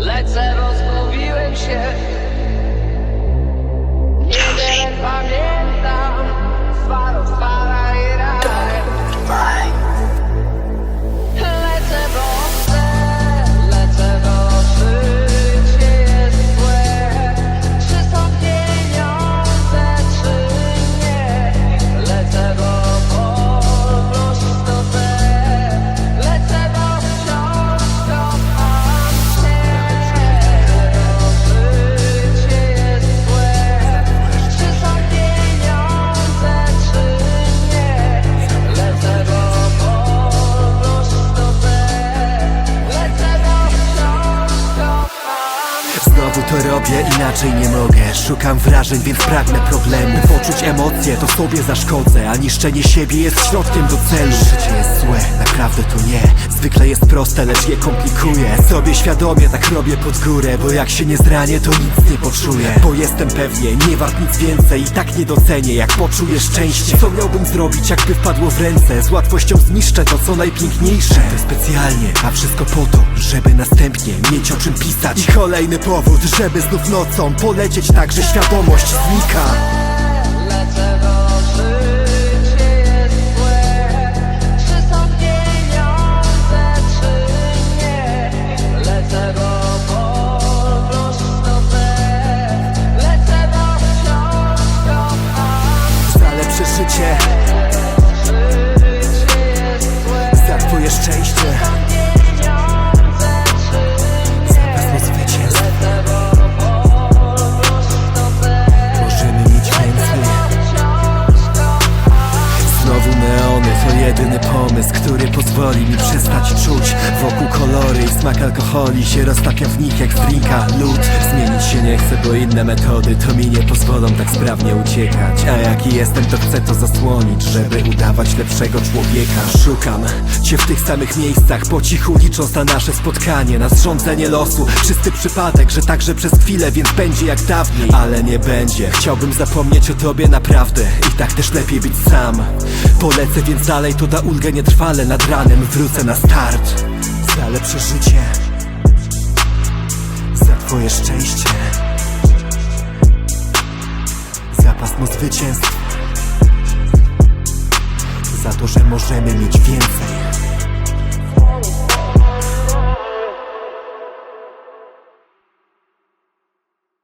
Let's go. Znowu to robię, inaczej nie mogę. Szukam wrażeń, więc pragnę problemu Poczuć emocje, to sobie zaszkodzę A niszczenie siebie jest środkiem do celu. Życie jest naprawdę to nie. Zwykle jest proste, lecz je komplikuję. Sobie świadomie tak robię pod górę Bo jak się nie zranię, to nic nie poczuję. Bo jestem pewnie, nie wart nic więcej. I tak nie docenię, jak poczuję szczęście. Co miałbym zrobić, jakby wpadło w ręce? Z łatwością zniszczę to, co najpiękniejsze. To specjalnie, a wszystko po to Żeby następnie mieć o czym pisać. I kolejny powód, żeby znów nocą Polecieć tak, że świadomość znika jedyny pomysł, który pozwoli mi przestać czuć Wokół kolory i smak alkoholi. Się roztapia w nich jak z drinka. Lód Zmienić się nie chcę, bo inne metody to mi nie pozwolą tak sprawnie uciekać. A jaki jestem to chcę to zasłonić, żeby udawać lepszego człowieka. Szukam cię w tych samych miejscach, po cichu licząc na nasze spotkanie. Na zrządzenie losu, czysty przypadek, że także przez chwilę, więc będzie jak dawniej. Ale nie będzie, chciałbym zapomnieć o tobie naprawdę. I tak też lepiej być sam. Polecę więc dalej, to da ulgę nietrwale Nad ranem wrócę na start. Za lepsze życie Za twoje szczęście. Za pasmo zwycięstw Za to, że możemy mieć więcej